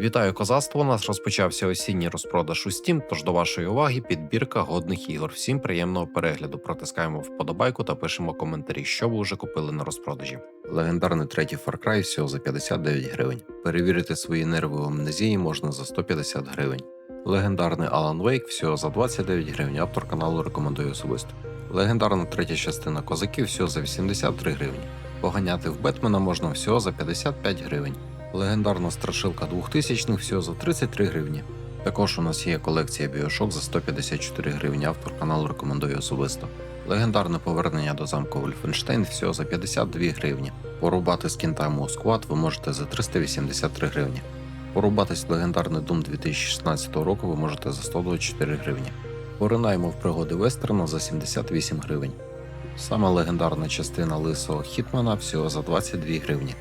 Вітаю козацтво! У нас розпочався осінній розпродаж у Steam, тож до вашої уваги підбірка годних ігор. Всім приємного перегляду. Протискаємо вподобайку та пишемо коментарі, що ви вже купили на розпродажі. Легендарний третій Far Cry всього за 59 гривень. Перевірити свої нерви в амнезії можна за 150 гривень. Легендарний Alan Wake всього за 29 гривень. Автор каналу рекомендує особисто. Легендарна третя частина козаків всього за 83 гривні. Поганяти в Бетмена можна всього за 55 гривень. Легендарна страшилка 2000 х всього за 33 гривні. Також у нас є колекція Bioshock за 154 гривні. Автор каналу рекомендує особисто. Легендарне повернення до замку Вольфенштейн всього за 52 гривні. Порубати з кінтами Сквад ви можете за 383 гривні. Порубатись в легендарний Doom 2016 року ви можете за 124 гривні. Поринаємо в пригоди Вестерна за 78 гривень. Саме легендарна частина лисого Хітмана всього за 22 гривні.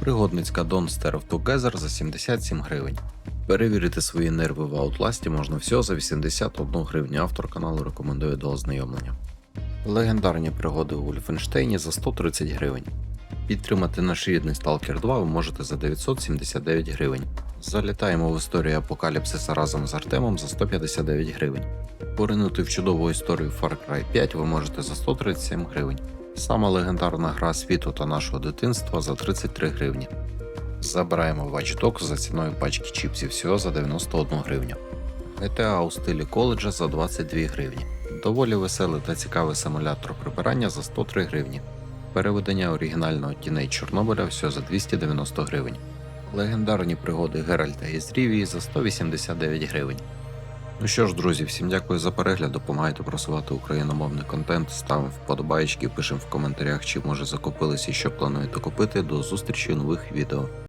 Пригодницька Don't Stare Together за 77 гривень. Перевірити свої нерви в Outlast можна всього за 81 гривню. Автор каналу рекомендує до ознайомлення. Легендарні пригоди у Вольфенштейні за 130 гривень. Підтримати наш рідний Stalker 2 ви можете за 979 гривень. Залітаємо в історію апокаліпсиса разом з Артемом за 159 гривень. Поринути в чудову історію Far Cry 5 ви можете за 137 гривень. Сама легендарна гра світу та нашого дитинства за 33 гривні. Забираємо Watch Dogs за ціною пачки чіпсів всього за 91 гривню. GTA у стилі коледжа за 22 гривні. Доволі веселий та цікавий симулятор прибирання за 103 гривні. Переведення оригінального тіней Чорнобиля всього за 290 гривень. Легендарні пригоди Геральта із Рівії за 189 гривень. Ну що ж, друзі, всім дякую за перегляд. Допомагайте просувати україномовний контент, ставимо вподобайки, пишемо в коментарях, чи може закупилися що плануєте купити. До зустрічі нових відео.